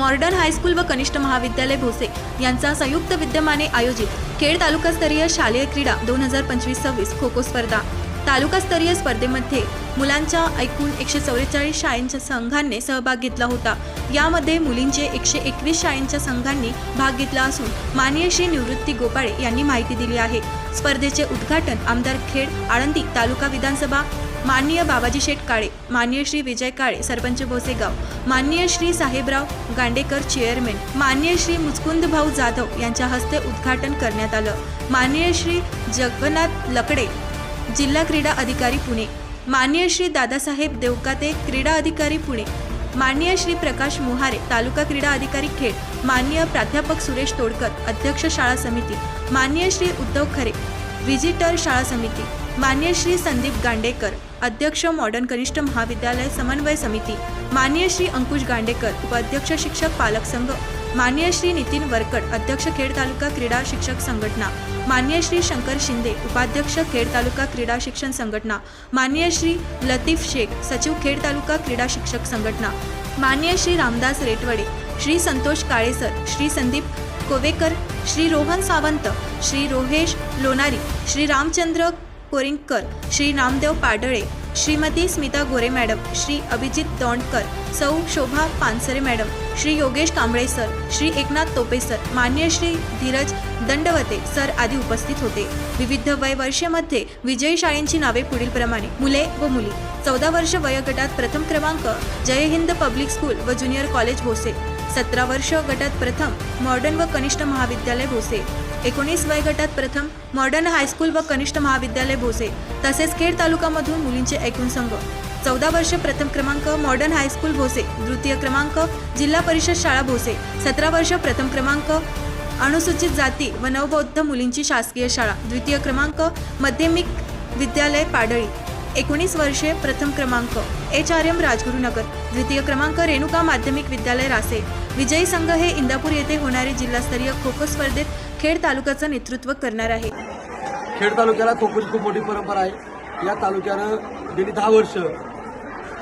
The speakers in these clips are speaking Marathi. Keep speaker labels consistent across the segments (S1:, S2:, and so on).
S1: मॉर्डन हायस्कूल व कनिष्ठ महाविद्यालय भोसे यांचा संयुक्त विद्यमाने आयोजित खेड तालुकास्तरीय शालेय क्रीडा दोन हजार पंचवीस सव्वीस खो खो स्पर्धा. तालुकास्तरीय स्पर्धेमध्ये मुलांच्या एकूण एकशे चौवेचाळीस शाळेंच्या संघांनी सहभाग घेतला होता. यामध्ये मुलींचे एकशे एकवीस शाळेंच्या संघांनी भाग घेतला असून माननीय श्री निवृत्ती गोपाळे यांनी माहिती दिली आहे. स्पर्धेचे उद्घाटन आमदार खेड आळंदी तालुका विधानसभा माननीय बाबाजी शेठ काळे माननीय श्री विजय काळे सरपंच भोसेगाव माननीय श्री साहेबराव गांडेकर चेअरमॅन माननीय श्री मुचकुंद भाऊ जाधव यांच्या हस्ते उद्घाटन करण्यात आलं. माननीय श्री जगन्नाथ लकडे जिल्हा क्रीडा अधिकारी पुणे. मान्य श्री दादासाहेब देवकाते क्रीडा अधिकारी पुणे. मान्य श्री प्रकाश मोहारे तालुका क्रीडा अधिकारी खेड. मान्य प्राध्यापक सुरेश तोडकर अध्यक्ष शाळा समिती. मान्य श्री उद्धव खरे व्हिजिटर शाळा समिती. मान्य श्री संदीप गांडेकर अध्यक्ष मॉडर्न कनिष्ठ महाविद्यालय समन्वय समिती. मान्य श्री अंकुश गांडेकर उपाध्यक्ष शिक्षक पालक संघ. माननीय श्री नितीन वरकड अध्यक्ष खेड तालुका क्रीडा शिक्षक संघटना. माननीय श्री शंकर शिंदे उपाध्यक्ष खेड तालुका क्रीडा शिक्षण संघटना. माननीय श्री लतीफ शेख सचिव खेड तालुका क्रीडा शिक्षक संघटना. माननीय श्री रामदास रेटवडे श्री संतोष काळेसर श्री संदीप कोवेकर श्री रोहन सावंत श्री रोहेश लोणारी श्री रामचंद्र कोरिंगकर श्री नामदेव पाडळे श्रीमती स्मिता गोरे मॅडम श्री अभिजित दौंडकर सौ Shobha Pansare madam Shri Yogesh Kamble sir Shri Eknath Tope sir मान्य श्री धीरज दंडवते सर आदी उपस्थित होते. विविध वय वर्षामध्ये विजयी शाळेंची नावे पुढीलप्रमाणे मुले व मुली. चौदा वर्ष वयोगटात प्रथम क्रमांक जय हिंद पब्लिक स्कूल व ज्युनियर कॉलेज भोसे. सतरा वर्ष गटात प्रथम मॉडर्न व कनिष्ठ महाविद्यालय भोसे. एकोणीस वय गटात प्रथम मॉडर्न हायस्कूल व कनिष्ठ महाविद्यालय भोसे. तसेच खेड तालुकामधून मुलींचे एकूण संघ. चौदा वर्ष प्रथम क्रमांक मॉडर्न हायस्कूल भोसे. द्वितीय क्रमांक जिल्हा परिषद शाळा भोसे. सतरा वर्ष प्रथम क्रमांक अनुसूचित जाती व नवबौद्ध मुलींची शासकीय शाळा. द्वितीय क्रमांक माध्यमिक विद्यालय पाडळी. एकोणीस वर्षे प्रथम क्रमांक एच आर एम राजगुरुनगर द्वितीय क्रमांक रेणुका माध्यमिक विद्यालय रासे. विजयी संघ हे इंदापूर येथे होणारी जिल्हास्तरीय खो खो स्पर्धेत खेड तालुक्याचं नेतृत्व करणार आहे.
S2: खेड तालुक्याला खो खोची खूप मोठी परंपरा आहे. या तालुक्यानं गेली दहा वर्ष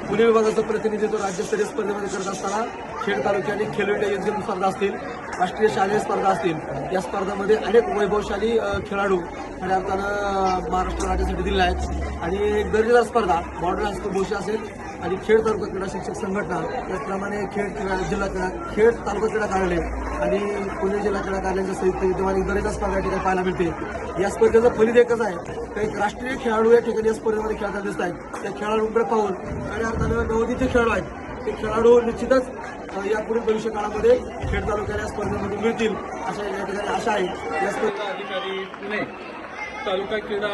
S2: पुणे विभागाचं प्रतिनिधित्व राज्यस्तरीय स्पर्धेमध्ये करत असताना खेड तालुक्याने खेलो इंडिया युथ गेम स्पर्धा असतील राष्ट्रीय शालेय स्पर्धा असतील. या स्पर्धामध्ये अनेक वैभवशाली खेळाडू खऱ्या अर्थानं महाराष्ट्र राज्यासाठी दिलेला आहेत. आणि एक दर्जेदार स्पर्धा बॉर्डर हायस्कूल भोशी असेल आणि खेड तालुका क्रीडा शिक्षक संघटना त्याचप्रमाणे खेड क्रीडा जिल्हा क्रीडा खेड तालुका क्रीडा कार्यालय आणि पुणे जिल्हा क्रीडा कार्यालयाच्या संयुक्त विद्यमाने दर्जेदार स्पर्धा या ठिकाणी पाहायला मिळते. या स्पर्धेचं फलित एकच आहे. काही राष्ट्रीय खेळाडू या ठिकाणी या स्पर्धेमध्ये खेळताना दिसत आहेत. त्या खेळाडूंकडे पाहून खऱ्या अर्थानं नवदीचे खेळाडू आहेत ते खेळाडू निश्चितच यापुढील या पुढील भविष्य काळामध्ये खेड तालुक्याला या स्पर्धेमध्ये मिळतील अशा या ठिकाणी आशा आहे. या स्पर्धा
S3: अधिकारी पुणे. तालुका क्रीडा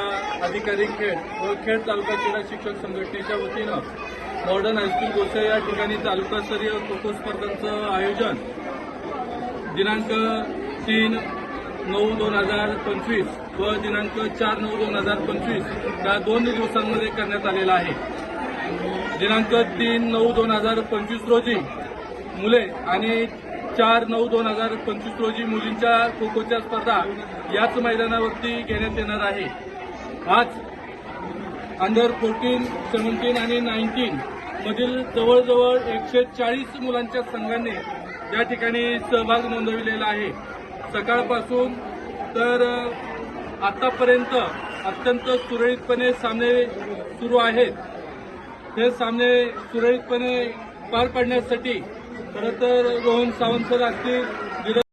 S3: अधिकारी खेड व खेड तालुका क्रीडा शिक्षक संघटनेच्या वतीनं मॉडर्न हायस्कूल गोसे या ठिकाणी तालुकास्तरीय खो खो स्पर्धांचं आयोजन. दिनांक तीन नऊ दोन हजार पंचवीस व दिनांक चार नऊ दोन हजार पंचवीस या दोन दिवसांमध्ये करण्यात आलेला आहे. दिनांक तीन नऊ दोन हजार पंचवीस रोजी मुले आणि चार नऊ दोन हजार पंचवीस रोजी मुलींच्या खो खोच्या स्पर्धा याच मैदानावरती घेण्यात येणार आहे. आज अंडर फोर्टीन सेव्हन्टीन आणि नाईन्टीन मधील जवळजवळ एकशे चाळीस मुलांच्या संघाने या ठिकाणी सहभाग नोंदविलेला आहे. सकाळपासून तर आतापर्यंत अत्यंत सुरळीतपणे सामने सुरू आहेत. हे सामने सुरळीतपणे पार पाडण्यासाठी खरं तर रोहन सावंत सर असतील